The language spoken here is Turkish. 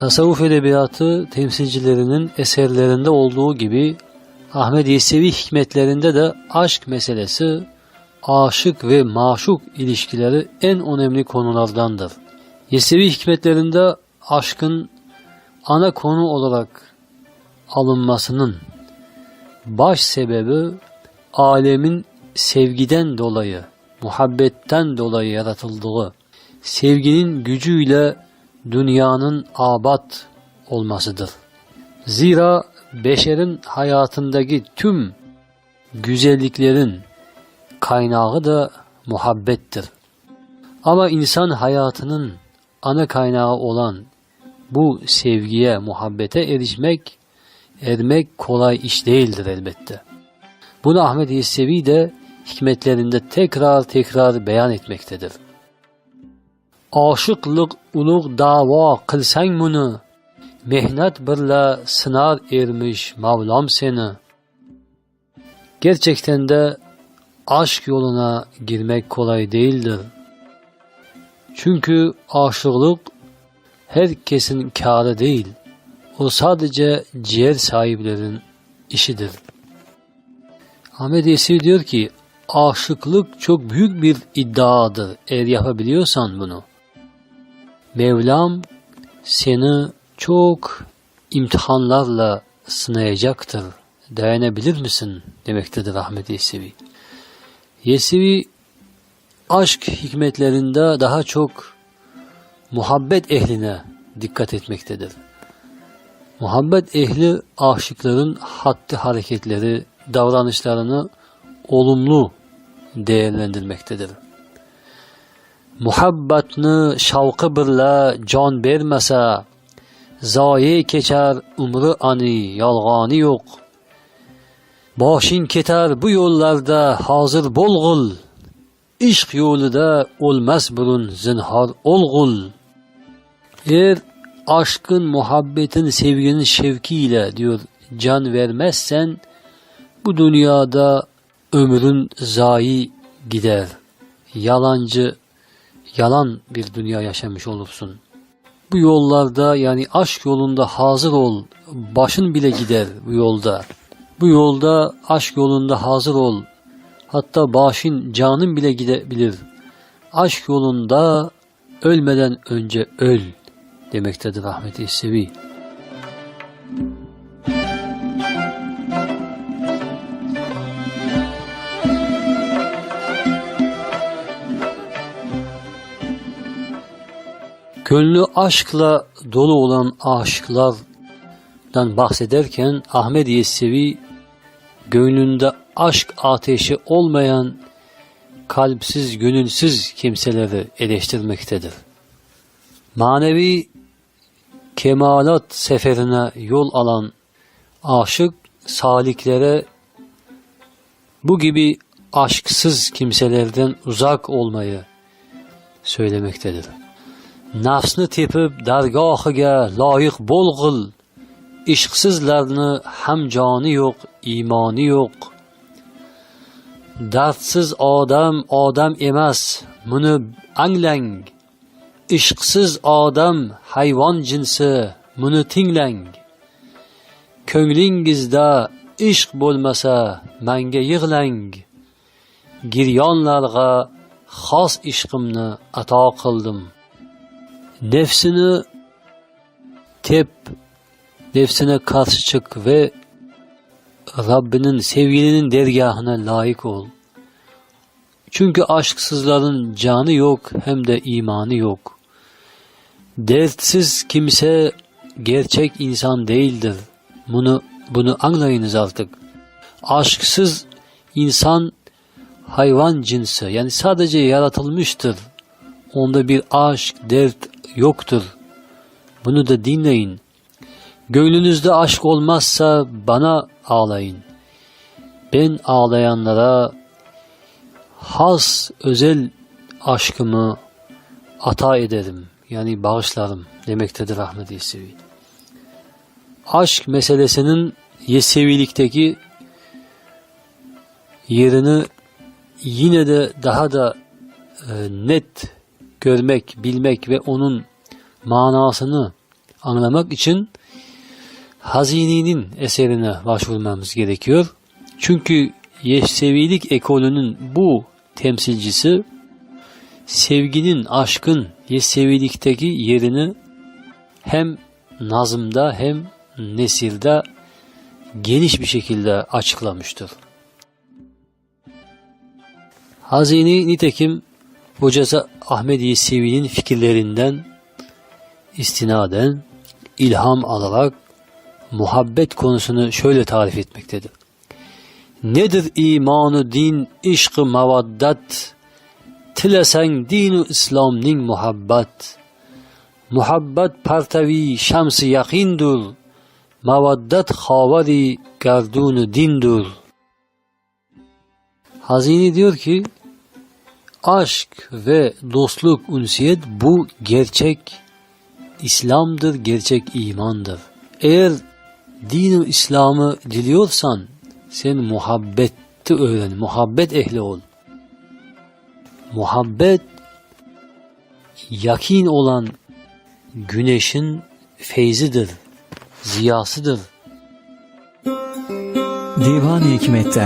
Tasavvuf edebiyatı temsilcilerinin eserlerinde olduğu gibi Ahmet Yesevi hikmetlerinde de aşk meselesi, aşık ve maşuk ilişkileri en önemli konulardandır. Yesevi hikmetlerinde aşkın ana konu olarak alınmasının baş sebebi alemin sevgiden dolayı, muhabbetten dolayı yaratıldığı, sevginin gücüyle dünyanın abat olmasıdır. Zira beşerin hayatındaki tüm güzelliklerin kaynağı da muhabbettir. Ama insan hayatının ana kaynağı olan bu sevgiye, muhabbete erişmek, ermek kolay iş değildir elbette. Bunu Ahmet Yesevi de hikmetlerinde tekrar tekrar beyan etmektedir. Aşıklık ulug' davo qilsang buni, mehnat birla sınar ermiş Mavlam seni. Gerçekten de aşk yoluna girmek kolay değildir. Çünkü aşıklık herkesin kârı değil. O sadece ciğer sahiplerin işidir. Ahmet Yesevi diyor ki, aşıklık çok büyük bir iddiadır eğer yapabiliyorsan bunu. Mevlam seni çok imtihanlarla sınayacaktır. Dayanabilir misin? demektedir Ahmet Yesevi. Yesevi aşk hikmetlerinde daha çok muhabbet ehline dikkat etmektedir. Muhabbet ehli aşıkların hattı hareketleri, davranışlarını olumlu değerlendirmektedir. Muhabbatni shavqi birla jon bermasa, zoyi kechar umri ani yolg'oni yo'q. Boshing ketar bu yo'llarda hozir bo'lg'il, ishq yo'lida o'lmas burun zinhor o'lg'ul. Er aşkın, muhabbetin, sevginin şevkiyle diyor can vermezsen bu dünyada ömrün zayi gider. Yalancı, yalan bir dünya yaşamış olursun. Bu yollarda yani aşk yolunda hazır ol. Başın bile gider bu yolda. Bu yolda aşk yolunda hazır ol. Hatta başın, canın bile gidebilir. Aşk yolunda ölmeden önce öl demektedir Ahmet İsevi. Gönlü aşkla dolu olan aşıklardan bahsederken Ahmet Yesevi gönlünde aşk ateşi olmayan kalpsiz, gönülsüz kimseleri eleştirmektedir. Manevi kemalat seferine yol alan aşık saliklere bu gibi aşksız kimselerden uzak olmayı söylemektedir. Nafsni tepib dargohiga loyiq bo'lg'il, ishqsizlarni ham joni yo'q, iymoni yo'q. Dardsiz odam odam emas, buni anglang. Ishqsiz odam hayvon jinsi, buni tinglang. Ko'nglingizda ishq bo'lmasa, menga yig'lang. Giryonlarga xos ishqimni ato qildim. Nefsini tep, nefsine karşı çık ve Rabbinin sevgilinin dergahına layık ol. Çünkü aşksızların canı yok hem de imanı yok. Dertsiz kimse gerçek insan değildir. Bunu bunu anlayınız artık. Aşksız insan hayvan cinsi yani sadece yaratılmıştır. Onda bir aşk, dert yoktur. Bunu da dinleyin. Gönlünüzde aşk olmazsa bana ağlayın. Ben ağlayanlara has özel aşkımı ata ederim. Yani bağışlarım demektedir Ahmet Yesevi. Aşk meselesinin Yesevilik'teki yerini yine de daha da e, net görmek, bilmek ve onun manasını anlamak için Hazini'nin eserine başvurmamız gerekiyor. Çünkü Yeşsevilik ekolünün bu temsilcisi sevginin, aşkın Yeşsevilikteki yerini hem nazımda hem nesirde geniş bir şekilde açıklamıştır. Hazini nitekim hocası Ahmet Yesevi'nin fikirlerinden istinaden ilham alarak muhabbet konusunu şöyle tarif etmektedir. Nedir imanı din, işkı mavaddat, tilesen dinu İslam'nin muhabbet. Muhabbet partavi şamsı yakindur, mavaddat havari gardunu dindur. Hazini diyor ki, aşk ve dostluk, ünsiyet bu gerçek İslam'dır, gerçek imandır. Eğer dini İslam'ı diliyorsan sen muhabbeti öğren, muhabbet ehli ol. Muhabbet yakin olan güneşin feyzidir, ziyasıdır. Divan-ı Hikmet'ten